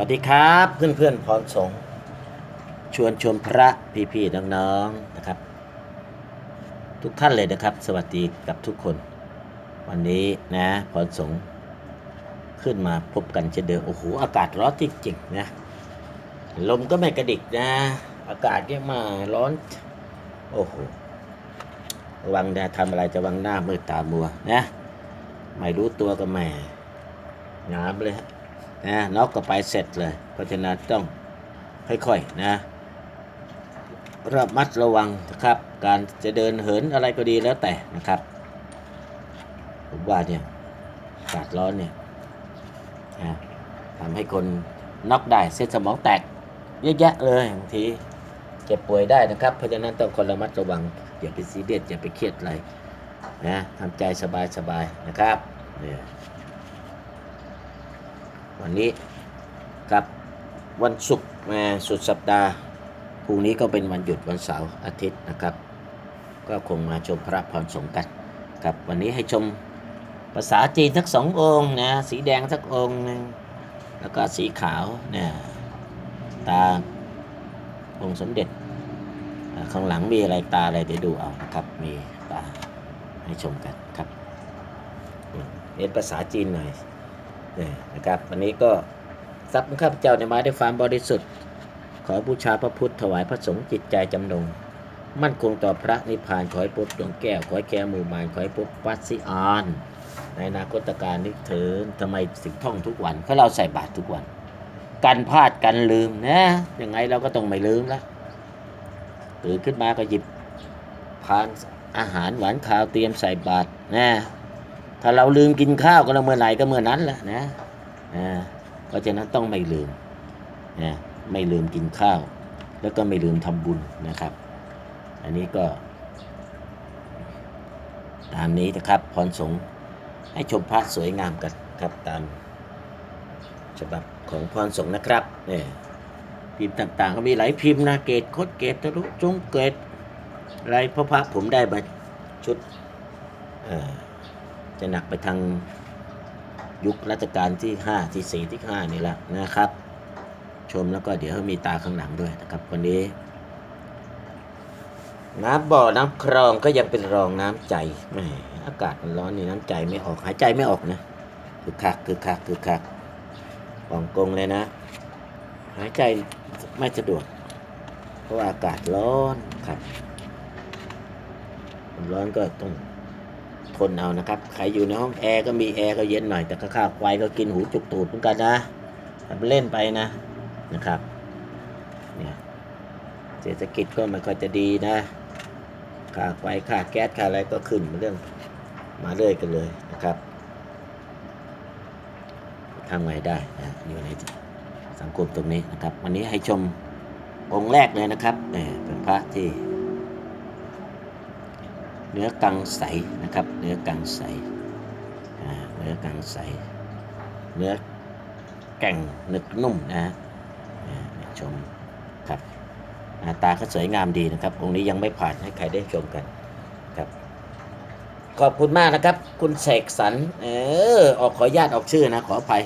วัสดีครับเพื่อนเพื่อนพรสงชวนชมพระพี่ๆน้องๆนะครับ ทุกท่านเลยนะครับ สวัสดีกับทุกคน วันนี้นะพรสงขึ้นมาพบกันเช่นเดิมโอ้โหอากาศร้อนจริงๆนะลมก็ไม่กระดิกนะ อากาศเนี่ยมาร้อน โอ้โหระวังนะทำอะไรจะวังหน้ามืดตามัวนะไม่รู้ตัวก็แหม่งามเลยฮะ นะน็อกก็ไปเสร็จเลย เพราะฉะนั้นต้องค่อยๆนะระมัดระวังนะครับ การจะเดินเหินอะไรก็ดีแล้วแต่นะครับ ผมว่าเนี่ยอากาศร้อนเนี่ยนะทำให้คนน็อกได้เส้นสมองแตกเยอะแยะเลยบางทีเจ็บป่วยได้นะครับ เพราะฉะนั้นต้องคนระมัดระวังอย่าไปซีเรียสอย่าไปเครียดอะไรนะทำใจสบายๆนะครับเนี่ย วันนี้กับวันศุกร์สุดสัปดาห์พรุ่งนี้ก็เป็นวันหยุดวันเสาร์อาทิตย์นะครับ ก็คงมาชมพระพรสงกันครับวันนี้ให้ชมภาษาจีนทั้งสององค์นะสีแดงสักองค์นึงแล้วก็สีขาวเนี่ยตาองค์สมเด็จอ่าข้างหลังมีอะไรตาอะไรเดี๋ยวดูเอานะครับ มีตาให้ชมกันครับเรียนภาษาจีนหน่อย นี่ยนะครับวันนี้ก็ทรัพย์ของข้าพเจ้าในมาด้วยความบริสุทธิ์ ขอบูชาพระพุทธถวายพระสงฆ์จิตใจจำนง มั่นคงต่อพระนิพพานขอให้พบดวงแก้ว ขอให้แก้มู่มารขอให้พบวัดสิอานในอนาคตการนี้เถินทำไมสิงท่องทุกวันเพราะเราใส่บาตรทุกวัน กันพลาดกันลืมนะยังไงเราก็ต้องไม่ลืมละตื่นขึ้นมาก็หยิบพานอาหารหวานข้าวเตรียมใส่บาตรนะ ถ้าเราลืมกินข้าวก็เราเมื่อไหร่ก็เมื่อนั้นแหละนะอ่าเพราะฉะนั้นต้องไม่ลืมนะไม่ลืมกินข้าว แล้วก็ไม่ลืมทำบุญนะครับ อันนี้ก็ ตามนี้นะครับพรสงฆ์ให้ชมพระสวยงามกันครับตามฉบับของพรสงฆ์นะครับเนี่ยพิมพ์ต่างๆ ก็มีหลายพิมพ์นะเกตโคดเกตทะลุจงเกตอะไรพระพระผมได้มาชุดอ่อ จะหนักไปทางยุครัชกาลที่ 5 ที่ 4 ที่ 5 นี่แหละนะครับ ชมแล้วก็เดี๋ยวมีตาข้างหลังด้วยนะครับวันนี้ น้ำบ่อน้ำคลองก็ยังเป็นรองน้ำใจแหมอากาศมันร้อนนี่น้ำใจไม่ออกหายใจไม่ออกนะคือคักคือคักคือคักปองกงเลยนะ หายใจไม่สะดวก เพราะว่าอากาศร้อนครับมันร้อนก็ต้อง ทนเอานะครับ ใครอยู่ในห้องแอร์ก็มีแอร์ก็เย็นหน่อย แต่ก็ข้าวไฟก็กินหูจุกตูดเหมือนกันนะเล่นไปนะนะครับเนี่ยเศรษฐกิจก็ไม่ค่อยจะดีนะค่าไฟค่าแก๊สค่าอะไรก็ขึ้นมาเรื่องมาเรื่อยกันเลยนะครับทำไงได้นะอยู่ในสังคมตรงนี้นะครับ วันนี้ให้ชมองค์แรกเลยนะครับเนี่ยเป็นพระที่ เนื้อกังใสนะครับ เนื้อกังใสเนื้อกังใส เนื้อแก่งหนึกนุ่มนะฮะชมครับาตาก็สวยงามดีนะครับองค์นี้ยังไม่ผ่านให้ใครได้ชมกันครับขอบคุณมากนะครับ คุณเสกสรรเออออกขออนุญาตออกชื่อนะ ขออภัย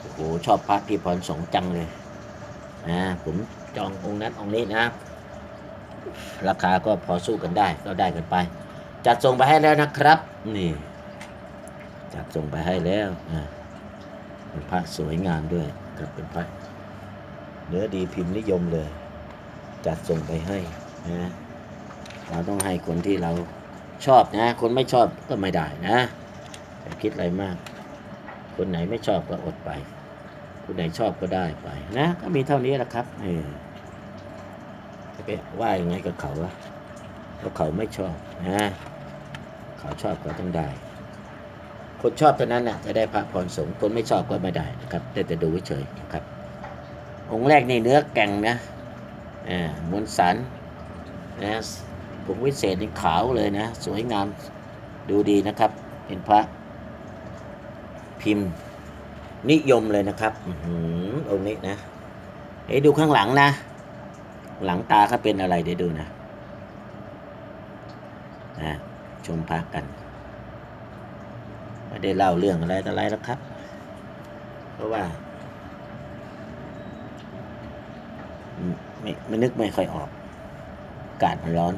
โอ้โหชอบพระพี่พรสงจังเลยนะผมจององค์นั้นองค์นี้นะ ราคาก็พอสู้กันได้ก็ได้กันไป จัดส่งไปให้แล้วนะครับ นี่ จัดส่งไปให้แล้วอ่าเป็นพระสวยงามด้วยครับเป็นพระเนื้อดีพิมพ์นิยมเลย จัดส่งไปให้นะเราต้องให้คนที่เราชอบนะ คนไม่ชอบก็ไม่ได้นะอย่าคิดอะไรมาก คนไหนไม่ชอบก็อดไป คนไหนชอบก็ได้ไปนะ ก็มีเท่านี้แหละครับเออ ไปว่ายังไงกับเขาวะเพราะเขาไม่ชอบนะเขาชอบก็ต้องได้ คนชอบเท่านั้นนะจะได้พระพรสงฆ์คนไม่ชอบก็ไม่ได้นะครับ ได้แต่ดูเฉยนะครับ องค์แรกในเนื้อแก่งนะอ่ามวลสารนะผงวิเศษนี่ขาวเลยนะ สวยงามดูดีนะครับ เป็นพระพิมพ์นิยมเลยนะครับ อือหืองค์นี้นะเอ้ดูข้างหลังนะ หลังตาเขาเป็นอะไรเดี๋ยวดูนะนะชมพักกันไม่ได้เล่าเรื่องอะไรต่ออะไรแล้วครับ เพราะว่าไม่ไม่นึกไม่ค่อยออกอากาศมันร้อน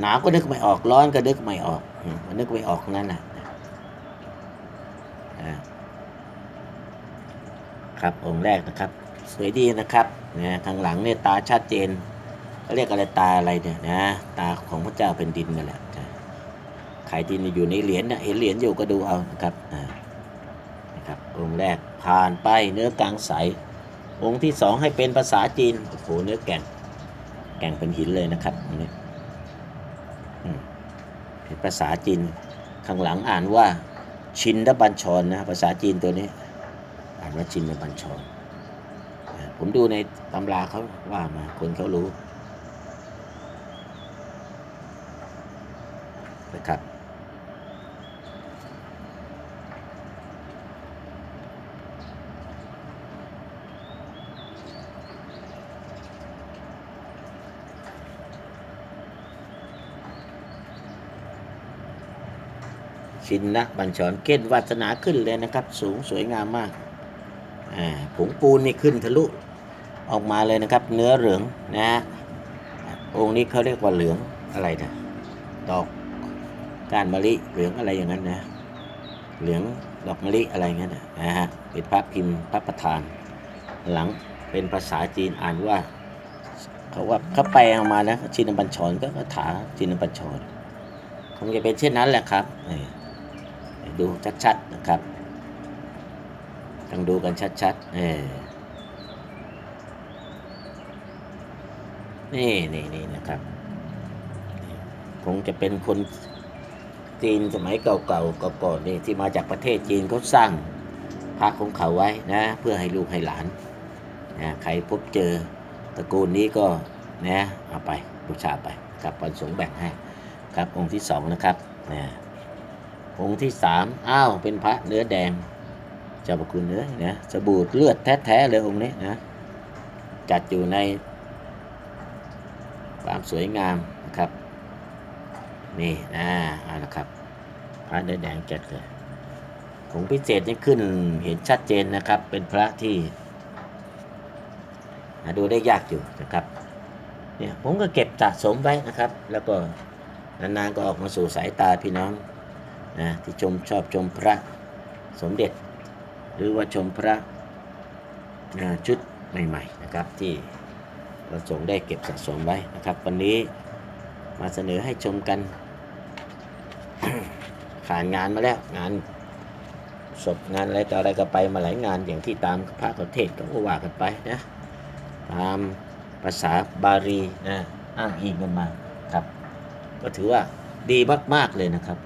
หนาวก็นึกไม่ออกร้อนก็นึกไม่ออกมันนึกไม่ออกนั่นแหละครับองค์แรกนะครับ สวยดีนะครับนะข้างหลังเนี่ยตาชัดเจนเขาเรียกอะไรตาอะไรเนี่ยนะตาของพระเจ้าเป็นดินนั่นแหละนะใครที่อยู่ในเหรียญเนี่ยเห็นเหรียญอยู่ก็ดูเอานะครับอ่านะครับองค์แรกผ่านไปเนื้อกลางใส องค์ที่สองให้เป็นภาษาจีนโอ้โหเนื้อแก่งแก่งเป็นหินเลยนะครับนนี้อืมเป็นภาษาจีนข้างหลังอ่านว่าชินดบัญชรนะภาษาจีนตัวนี้ อ่านว่าชินดบัญชรอ่า ผมดูในตำราเขาว่ามาคนเขารู้นะครับชินนะบัญชรเกณฑ์วาสนาขึ้นเลยนะครับ สูงสวยงามมาก ผงปูนนี่ขึ้นทะลุออกมาเลยนะครับ เนื้อเหลืองนะฮะองค์นี้เขาเรียกว่าเหลืองอะไรนะดอกก้านมะลิเหลืองอะไรอย่างนั้นนะ เหลืองดอกมะลิอะไรอย่างนั้นนะฮะเป็นพระพิมพ์พระประธาน หลังเป็นภาษาจีนอ่านว่าเขาว่าเขาแปลออกมานะชินบัญชรก็คาถาชินบัญชรคงจะเป็นเช่นนั้นแหละครับดูชัดๆนะครับ ต้องดูกันชัดๆเออนี่นี่นี่นะครับ คงจะเป็นคนจีนสมัยเก่าๆก่อนๆนี่ที่มาจากประเทศจีนเขาสร้างพระของเขาไว้นะ เพื่อให้ลูกให้หลานนะใครพบเจอตระกูลนี้ก็นะเอาไปบูชาไปครับวันสงแบ่งให้ครับองค์ที่สองนะครับนะองค์ที่สามอ้าวเป็นพระเนื้อแดง เจ้าพระคุณเนื้อนะสบู่เลือดแท้ๆเลยองค์นี้นะจัดอยู่ในความสวยงามนะครับ นี่นะเอาละครับพระแดงจัดเลยของพิเศษนี่ขึ้นเห็นชัดเจนนะครับ เป็นพระที่หาดูได้ยากอยู่นะครับเนี่ยผมก็เก็บสะสมไว้นะครับ แล้วก็นานๆก็ออกมาสู่สายตาพี่น้องนะที่ชมชอบชมพระสมเด็จ หรือว่าชมพระชุดใหม่ๆนะครับที่ประสงค์ได้เก็บสะสมไว้นะครับ วันนี้มาเสนอให้ชมกัน ผ่านงานมาแล้วงานศพงานอะไรต่ออะไรก็ไปมาหลายงานอย่างที่ตามพระประเทศก็ว่ากันไปนะตามภาษาบาลีนะอ้างอิงกันมาครับ ก็ถือว่าดีมาก ๆ เลยนะครับ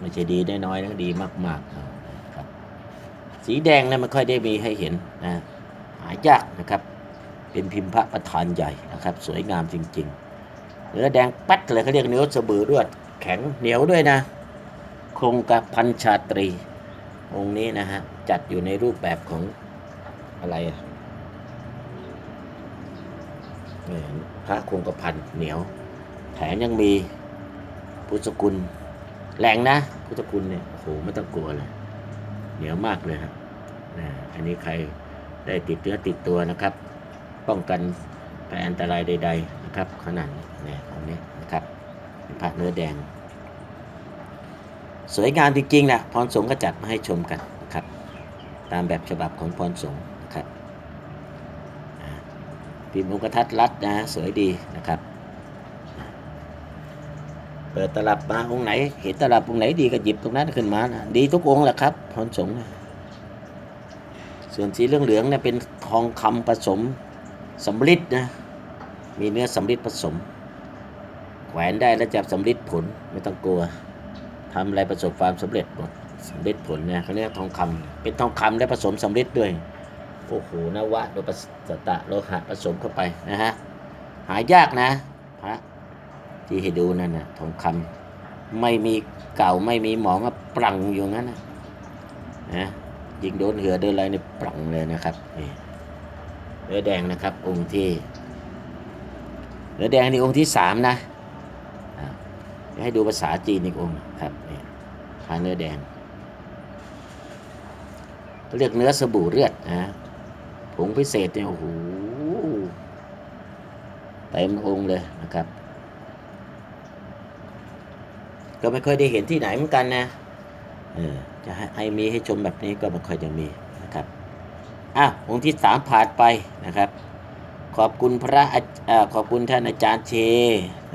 ไม่ใช่ดีน้อยๆนะดีมากๆครับ สีแดงเนะไม่ค่อยได้มีให้เห็นนะหายากนะครับ เป็นพิมพ์พระประธานใหญ่นะครับ สวยงามจริง ๆ เนื้อแดงปัดเลยเขาเรียกเนื้อสะบือด้วย แข็งเหนียวด้วยนะ คงกระพันชาตรี องค์นี้นะฮะ จัดอยู่ในรูปแบบของอะไรอะเนี่ยพระคงกระพันเหนียว แถมยังมีพุทธกุลแรงนะพุทธคุณเนี่ยโอ้โหไม่ต้องกลัวเลย เหนียวมากเลยครับนะอันนี้ใครได้ติดเนื้อติดตัวนะครับ ป้องกันภัยอันตรายใด ๆ นะครับ ขนาดนี้เนี่ยตรงนี้นะครับเป็นพระเนื้อแดง สวยงามจริงๆนะพรสงก็จัดมาให้ชมกันนะครับ ตามแบบฉบับของพรสงนะครับอ่าพิมพ์องค์กทัดรัดนะ สวยดีนะครับ เปิดตลับมาองค์ไหน เห็นตลับองค์ไหนดีก็หยิบตรงนั้นขึ้นมานะดีทุกองค์แหละครับพรสงฆ์นะส่วนสีเหลืองๆเนี่ยเป็นทองคำผสมสำริดนะ มีเนื้อสำริดผสม แขวนได้แล้วจับสำริดผลไม่ต้องกลัวทำอะไรประสบความสำเร็จหมดสำริดผลเนี่ยเขาเรียกทองคำเป็นทองคำและผสมสำริดด้วยโอ้โหนวะโดยประสตะโลหะผสมเข้าไปนะฮะหายากนะพระ ที่ให้ดูนั่นนะทองคำไม่มีเก่าไม่มีหมองอะปรังอยู่งั้นนะนะยิงโดนเหือโดนอะไรนี่ปรังเลยนะครับนี่เนื้อแดงนะครับ องค์ที่เนื้อแดงนี่องค์ที่สามนะให้ดูภาษาจีนอีกองค์ครับนี่ทาเนื้อแดงเขาเรียกเนื้อสบู่เลือดนะผงพิเศษเนี่ยโอ้โหเต็มองค์เลยนะครับ ก็ไม่ค่อยได้เห็นที่ไหนเหมือนกันนะเออจะให้ให้มีให้ชมแบบนี้ก็ไม่ค่อยจะมีนะครับอะองค์ที่สามผ่านไปนะครับ ขอบคุณพระอาเอ่อขอบคุณท่านอาจารย์เช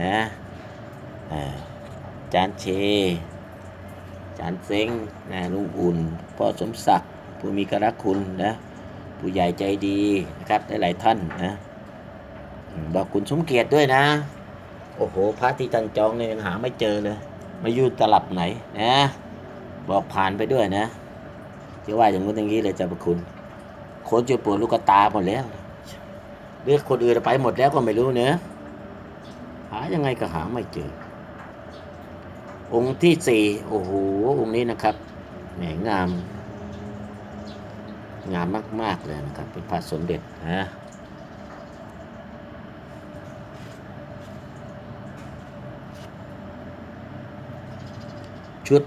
นะอ่าอาจารย์เชอาจารย์เซ้งนะลุงอุ่นพ่อสมศักดิ์ผู้มีกระคุณนะผู้ใหญ่ใจดีนะครับหลายๆท่านนะอืมบอกคุณสมเกียรติด้วยนะ โอ้โหพระที่ท่านจองเนี่ยยังหาไม่เจอเลย มาอยู่ตลับไหนนะบอกผ่านไปด้วยนะจะว่าอย่างนู้นอย่างนี้เลยเจ้าประคุณคนจะปวดลูกตาหมดแล้วเลือกคนอื่นไปหมดแล้วก็ไม่รู้เนะหายังไงก็หาไม่เจอ องค์ที่สี่โอ้โหองค์นี้นะครับแหมงาม งามมาก ๆ เลยนะครับ เป็นพระสมเด็จนะ ชุด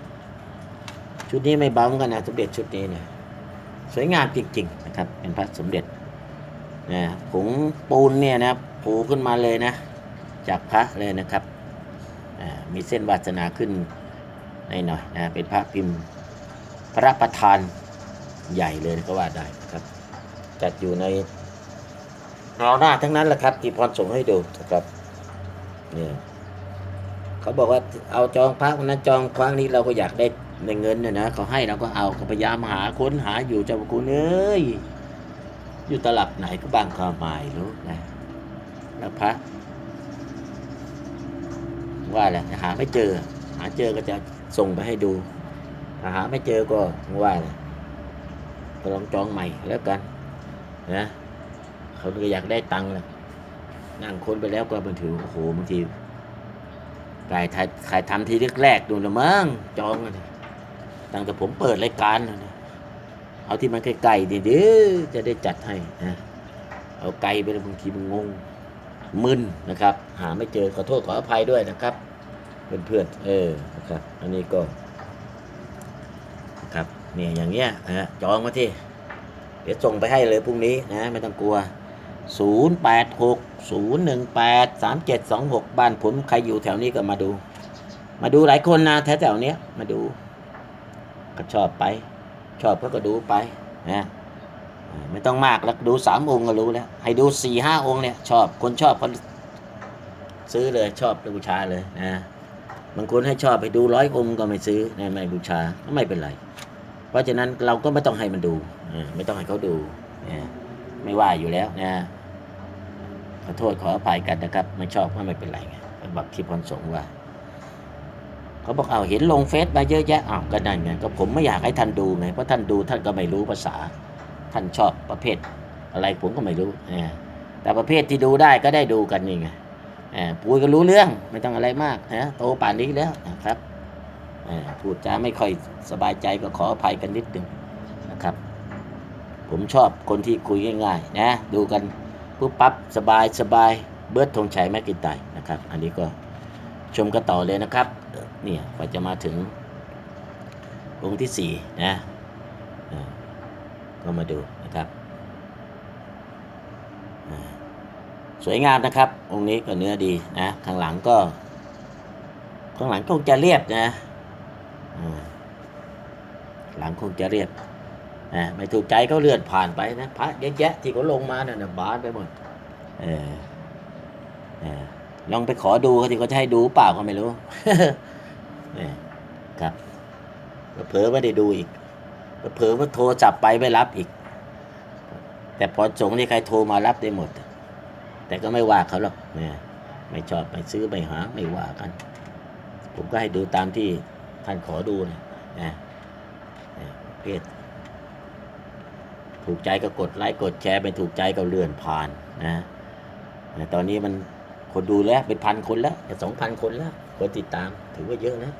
ชุดนี้ไม่เบาเหมือนกันนะสมเด็จชุดนี้เนี่ยสวยงามจริงๆนะครับ เป็นพระสมเด็จนะผงปูนเนี่ยนะปูขึ้นมาเลยนะ จากพระเลยนะครับมีเส้นวาสนาขึ้นในหน่อยนะเป็นพระพิมพ์พระประธานใหญ่เลยก็ว่าได้นะครับ จัดอยู่ในแนวหน้าทั้งนั้นแหละครับที่พรส่งให้ดูนะครับเนี่ย เขาบอกว่าเอาจองพระวันนั้นจองครั้งนี้เราก็อยากได้ในเงินเนี่ยนะเขาให้เราก็เอาก็พยายามหาค้นหาอยู่เจ้าคุณเอ้ยอยู่ตลับไหนก็บางความหมายรู้นะแล้วพระว่าแหละหาไม่เจอ หาเจอก็จะส่งไปให้ดูถ้าหาไม่เจอก็ว่าแหละก็ลองจองใหม่แล้วกันนะเขาก็อยากได้ตังค์แหละนั่งคนไปแล้วก็บางทีโอ้โหบางที กายถ่ายขายทำทีแรกๆดูละมั้งจองตั้งแต่ผมเปิดรายการนะเอาที่มันใกลๆดีๆจะได้จัดให้นะเอาไกลไปบางทีมันงงมึนนะครับ หาไม่เจอขอโทษขออภัยด้วยนะครับเพื่อนๆเออนะครับ อันนี้ก็ ครับเนี่ยอย่างเงี้ยนะฮะจองมาที่ เดี๋ยวส่งไปให้เลยพรุ่งนี้นะ ไม่ต้องกลัว 0 8 6 0 1 8 3 7 2 6 บ้านผมใครอยู่แถวนี้ก็มาดู มาดูหลายคนนะแถวแถวๆเนี้ยมาดู ก็ชอบไป ชอบก็ก็ดูไปนะไม่ต้องมากแล้วดูสามองค์ก็รู้แล้ว ให้ดูสี่ห้าองค์เนี่ย ชอบคนชอบคนซื้อเลยชอบไปบูชาเลยนะบางคนให้ชอบไปดูร้อยองค์ก็ไม่ซื้อนะไม่บูชาก็ไม่เป็นไร เพราะฉะนั้นเราก็ไม่ต้องให้มันดู ไม่ต้องให้เขาดูนะไม่ว่าอยู่แล้วนะ อโทษขออภัยกันนะครับ ไม่ชอบก็ไม่เป็นไรไงบอกที่พรสงว่า เขาบอกเอาเห็นลงเฟซมาเยอะแยะอ้าวก็นั่นไงก็ผมไม่อยากให้ท่านดูไงเพราะท่านดูท่านก็ไม่รู้ภาษา ท่านชอบประเภท อะไรผมก็ไม่รู้นะแต่ประเภทที่ดูได้ก็ได้ดูกันนี่ไงปุ้ยก็รู้เรื่องไม่ต้องอะไรมากนะโตป่านนี้แล้วนะครับพูดจาไม่ค่อยสบายใจก็ขออภัยกันนิดหนึ่งนะครับ ผมชอบคนที่คุยง่ายๆนะดูกัน ปุ๊บปั๊บสบายสบายเบิร์ดธงชัยแม่กินไตนะครับ อันนี้ก็ชมกันต่อเลยนะครับเนี่ยกว่าจะมาถึงองค์ที่สี่นะก็มาดูนะครับ สวยงามนะครับ องค์นี้ก็เนื้อดีนะ ข้างหลังก็ ข้างหลังคงจะเรียบนะหลังคงจะเรียบ นะไม่ถูกใจก็เลื่อนผ่านไปนะพระเยอะแยะที่เขาลงมาเนี่ยนะบานไปหมดเออลองไปขอดูเขาที่เขาจะให้ดูเปล่าก็ไม่รู้นี่ครับเผลอไม่ได้ดูอีกเผลอว่าโทรจับไปไม่รับอีก แต่พอสงฆ์นี่ใครโทรมารับได้หมด แต่ก็ไม่ว่าเขาหรอกเนี่ยไม่ชอบไม่ซื้อไม่หาไม่ว่ากัน ผมก็ให้ดูตามที่ท่านขอดูนะนะนะเพศ ถูกใจก็กดไลค์กดแชร์ไม่ถูกใจก็เลื่อนผ่านนะตอนนี้มันคนดูแล้วเป็นพันคนแล้วจะสองพันคนแล้วคนติดตามถือว่าเยอะนะ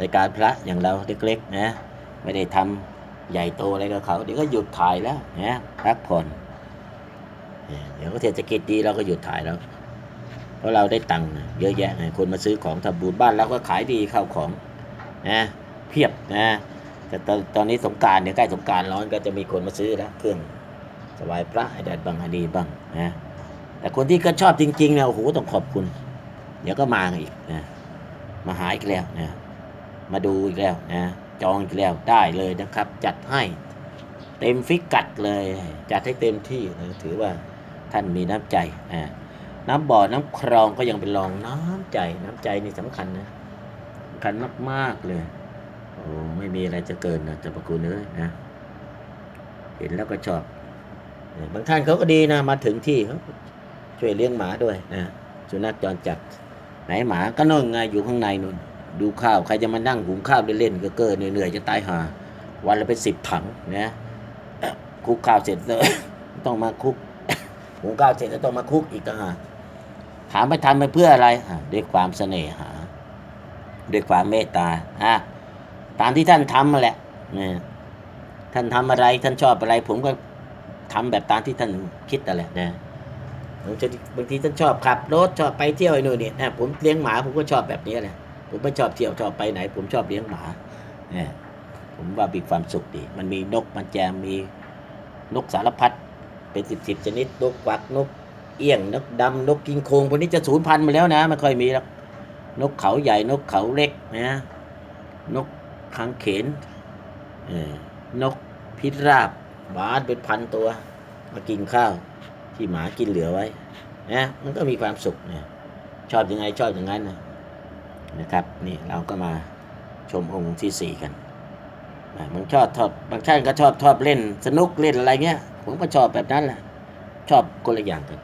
รายการพระอย่างเราเล็กๆนะไม่ได้ทำใหญ่โตอะไรกับเขาเดี๋ยวก็หยุดถ่ายแล้วนะพักผ่อนเนี่ยเดี๋ยวก็เศรษฐกิจดีเราก็หยุดถ่ายแล้ว เพราะเราได้ตังค์เยอะแยะคนมาซื้อของทำบุญบ้านเราก็ขายดีเข้าของนะเพียบนะ แต่ตอนตอนนี้สงการเนี่ยใกล้สงการร้อนก็จะมีคนมาซื้อแล้วเครื่องสวายพระไอแดดบางอดีบ้างนะแต่คนที่ก็ชอบจริงๆเนี่ยโอ้โหต้องขอบคุณ เดี๋ยวก็มาอีกนะมาหาอีกแล้วนะมาดูอีกแล้วนะจองอีกแล้วได้เลยนะครับ จัดให้เต็มฟิกกัดเลย จัดให้เต็มที่นะถือว่าท่านมีน้ำใจนะน้ำบ่อน้ำคลองก็ยังเป็นรองน้ำใจน้ำใจนี่สำคัญนะสำคัญมากๆเลย อ้ไม่มีอะไรจะเกินนะจะประคุณเอ้ยนะ เห็นแล้วก็ชอบบางท่านเขาก็ดีนะ มาถึงที่เขาช่วยเลี้ยงหมาด้วยนะสุนัขจรจัด ไหนหมาก็นั่งไงอยู่ข้างในนู่นดูข้าวใครจะมานั่งหุงข้าวเล่นๆก็เกินเหนื่อยๆจะตายหา วันละเป็นสิบถังนะคุกข้าวเสร็จเลยต้องมาคุกหุงข้าวเสร็จแล้วต้องมาคุกอีกต่างหากถามไปทำไปเพื่ออะไรด้วยความเสน่หา ด้วยความเมตตาอะ ตามที่ท่านทำมาแหละเนี่ยท่านทำอะไรท่านชอบอะไร ผมก็ทำแบบตามที่ท่านคิดนั่แหละนะบางทีบางทีท่านชอบขับรถชอบไปเที่ยวไอ้นู่นเนี่ยนะผมเลี้ยงหมาผมก็ชอบแบบนี้แหละผมไม่ชอบเที่ยวชอบไปไหน ผมชอบเลี้ยงหมาเนี่ยผมว่ามีความสุขดี มันมีนกมันแจมมีนกสารพัดเป็นสิบสิบชนิดนกกวักนกเอี้ยงนกดำนกกิงโคงพวกนี้จะสูญพันธุ์มาแล้วนะไม่ค่อยมีแล้วนกเขาใหญ่นกเขาเล็กนะนก ขังเขนนกพิราบหวานเป็นพันตัว มากินข้าว ที่หมากินเหลือไว้นะมันก็มีความสุขเนี่ยชอบยังไงชอบอย่างนั้นนะนะครับนี่เราก็มาชมองค์ที่สี่กันบางชอบชอบบางท่านก็ชอบชอบเล่นสนุกเล่นอะไรเงี้ย ผมก็ชอบแบบนั้นแหละชอบคนละอย่างกัน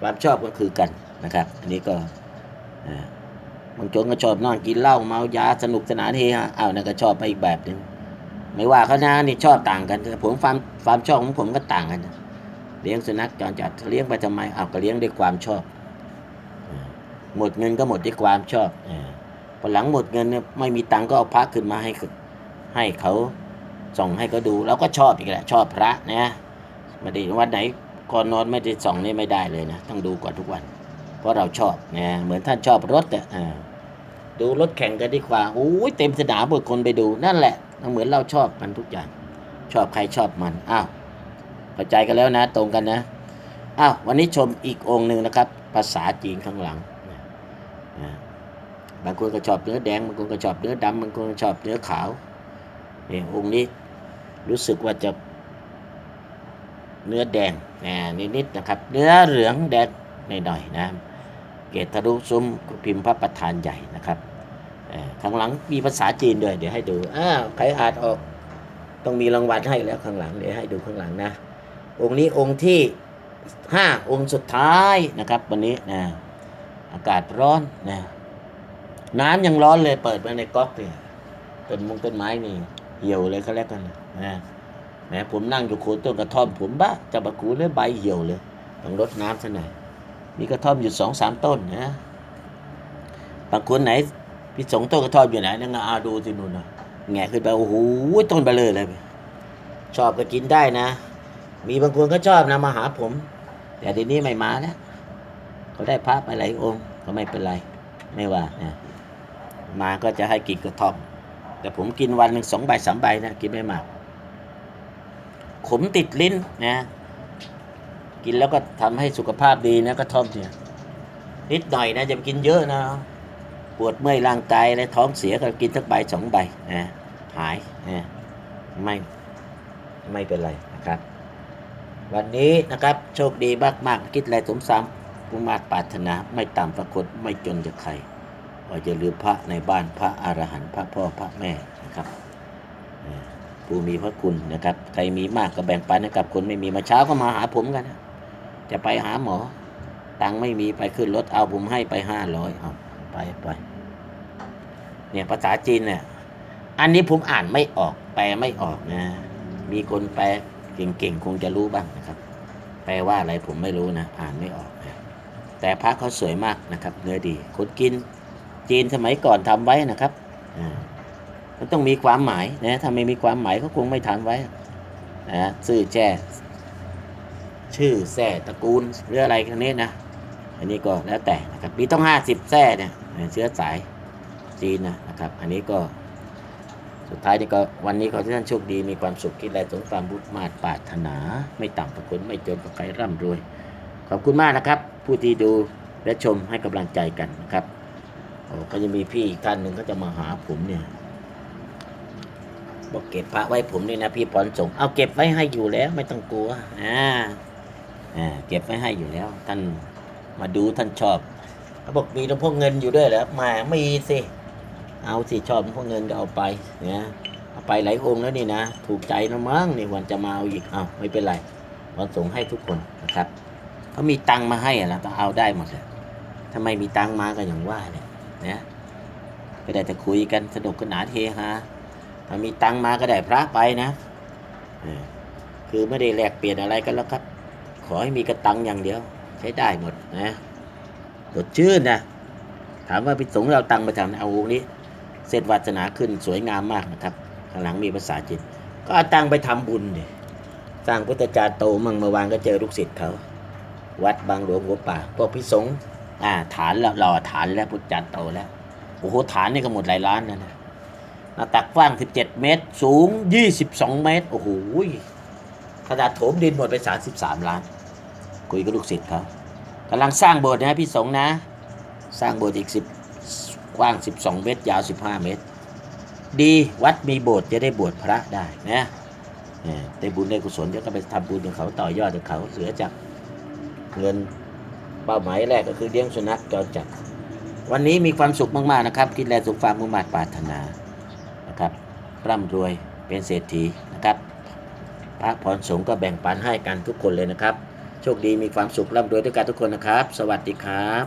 ความชอบก็คือกันนะครับ อันนี้ก็อ่า บางโจนก็ชอบนั่งกินเหล้าเมายาสนุกสนานเฮฮาอ้าวนั่นก็ชอบไปอีกแบบหนึ่งไม่ว่าเขานะนี่ชอบต่างกันแต่ผมความความชอบของผมก็ต่างกันนะเลี้ยงสุนัขจรจัดเลี้ยงไปทำไมอ้าวก็เลี้ยงด้วยความชอบ หมดเงินก็หมดด้วยความชอบอพอหลังหมดเงินเนี่ยไม่มีตังก็เอาพระขึ้นมาให้ให้เขาส่องให้เขาดูเราก็ชอบอีกแหละ ชอบพระนะไม่ได้วันไหนก่อนนอนไม่ได้ส่องนี่ไม่ได้เลยนะต้องดูก่อนทุกวัน เพราะเราชอบนะเหมือนท่านชอบรถอะอ่า ดูรถแข่งกันดีกว่าโอ้ยเต็มสนามเบิกคนไปดูนั่นแหละ เหมือนเราชอบมันทุกอย่าง ชอบใครชอบมัน อ้าวเข้าใจกันแล้วนะ ตรงกันนะ อ้าว วันนี้ชมอีกองค์หนึ่งนะครับ ภาษาจีนข้างหลัง บางคนก็ชอบเนื้อแดง บางคนก็ชอบเนื้อดำบางคนก็ชอบเนื้อขาวนี่องค์นี้รู้สึกว่าจะเนื้อแดงนะนิดๆนะครับ เนื้อเหลืองแดงหน่อยๆนะ เกตทะลุซุ้มพิมพ์พระประธานใหญ่นะครับข้างหลังมีภาษาจีนด้วยเดี๋ยวให้ดูอ้าวใครอ่านออกต้องมีรางวัลให้แล้วข้างหลังเดี๋ยวให้ดูข้างหลังนะ องค์นี้องค์ที่ห้าองค์สุดท้ายนะครับ วันนี้นะอากาศร้อนนะน้ำยังร้อนเลยเปิดมาในก๊อกเนี่ยต้นมงต้นไม้นี่เหี่ยวเลยเขาเรียกกันนะแหมผมนั่งอยู่โคนต้นกระท่อมผมบ้าจะบะกูเลยใบเหี่ยวเลยต้องรดน้ำซะหน่อย มีกระท่อมอยู่สองสามต้นนะบางคนไหนพี่สงต้นกระท่อมอยู่ไหนนั่งอาดูสินู่นนะแงะขึ้นไปโอ้โหต้นเบลเลยเลย ชอบก็กินได้นะ มีบางคนก็ชอบนะมาหาผม แต่ทีนี้ไม่มาแล้วเขาได้พระไปหลายองค์ก็ไม่เป็นไร ไม่ว่านะมาก็จะให้กินกระท่อม แต่ผมกินวันหนึ่งสองใบสามใบนะกินไม่มากขมติดลิ้นนะ กินแล้วก็ทำให้สุขภาพดีนะกระท่อมเนี่ยนิดหน่อยนะจะกินเยอะนะ ปวดเมื่อยร่างกายและท้องเสียก็กินสักใบสองใบนะหายนะไม่ไม่เป็นไรนะครับ วันนี้นะครับโชคดีมากๆคิดอะไรสมสามปุมาตรปรารถนาไม่ต่ำประคตไม่จนจากใครว่าจะลืมพระในบ้านพระอรหันต์พระพ่อพระแม่นะครับผู้มีพระคุณนะครับ ใครมีมากก็แบ่งปันให้กับคนไม่มีมาเช้าก็มาหาผมกันนะ จะไปหาหมอ ตังไม่มีไปขึ้นรถเอาผมให้ไปห้าร้อยเอาไปไป เนี่ยภาษาจีนเนี่ย อันนี้ผมอ่านไม่ออก แปลไม่ออกนะ มีคนแปลเก่งๆ คงจะรู้บ้างนะครับ แปลว่าอะไรผมไม่รู้นะ อ่านไม่ออกนะแต่พระเขาสวยมากนะครับ เนื้อดีคนกินจีนสมัยก่อนทำไว้นะครับอ่ามันต้องมีความหมายนะถ้าไม่มีความหมายเขาคงไม่ทำไว้นะซื่อแจ้ ชื่อแท่ตระกูลหรืออะไรกันนี้นะ อันนี้ก็แล้วแต่นะครับมีต้องห้าสิบแท่เนี่ยเชื้อสายจีนนะนะครับ อันนี้ก็สุดท้ายนี่ก็วันนี้ขอให้ท่านโชคดีมีความสุขคิดอะไรสมความบุญมาปรารถนา ไม่ต่ำประคุณไม่จนประใครร่ำรวย ขอบคุณมากนะครับ ผู้ที่ดูและชมให้กำลังใจกันนะครับโอ้ก็จะมีพี่อีกท่านหนึ่งก็จะมาหาผมเนี่ยบอกเก็บพระไว้ผมนี่นะพี่พรสงเอาเก็บไว้ให้อยู่แล้วไม่ต้องกลัวอ่า เก็บไว้ให้อยู่แล้ว ท่านมาดูท่านชอบเขาบอกมีหลวงพ่อเงินอยู่ด้วยเหรอมามีสิเอาสิชอบหลวงพ่อเงินก็เอาไปเนี่ยเอาไปหลายองค์แล้วนี่นะ ถูกใจนะมั้งนี่วันจะมาเอาอีกเอาไม่เป็นไรพรสงให้ทุกคนนะครับเขามีตังมาให้อะนะต้องเอาได้หมดเลยถ้าไมมีตังมาก็อย่างว่าเนี่ยนะก็ได้แต่คุยกันสนุกสนานเฮฮาถ้ามีตังมาก็ได้พระไปนะคือไม่ได้แลกเปลี่ยนอะไรกันแล้วครับ ขอให้มีกระตังอย่างเดียว ใช้ได้หมดนะสดชื่นนะถามว่าพิสงเราตังค์ไปทำเอาองค์นี้ เสร็จวาสนาขึ้นสวยงามมากนะครับข้างหลังมีภาษาจีนก็เอาตังไปทำบุญดิสร้างพุทธจารย์โตมั่งเมื่อวานก็เจอลูกศิษย์เขา วัดบางหลวงหัวป่าพวกพิสงอ่าฐานแล้วรอฐานแล้วพุทธจารย์โตแล้วโอ้โหฐานนี่ก็หมดหลายล้านนะหน้าตักกว้าง 17 เมตร สูง 22 เมตร โอ้โหขนาดโถมดินหมดไป 33 ล้าน คุยกับลูกศิษย์เขากำลังสร้างโบสถ์นะพี่สงนะ สร้างโบสถ์อีก10กว้าง 12 เมตร ยาว 15 เมตร ดีวัดมีโบสถ์จะได้บวชพระได้นะเออได้บุญได้กุศลจะก็ไปทำบุญกับเขาต่อยอดกับเขาเสือจากเงินเป้าหมายแรกก็คือเลี้ยงสุนัขจรจัดวันนี้มีความสุขมาก ๆ นะครับกินแลสุขฟามมุมาตรปรารถนานะครับร่ำรวยเป็นเศรษฐีนะครับพระพรสงฆ์ก็แบ่งปันให้กันทุกคนเลยนะครับ โชคดีมีความสุขร่ำรวยด้วยกันทุกคนนะครับ สวัสดีครับ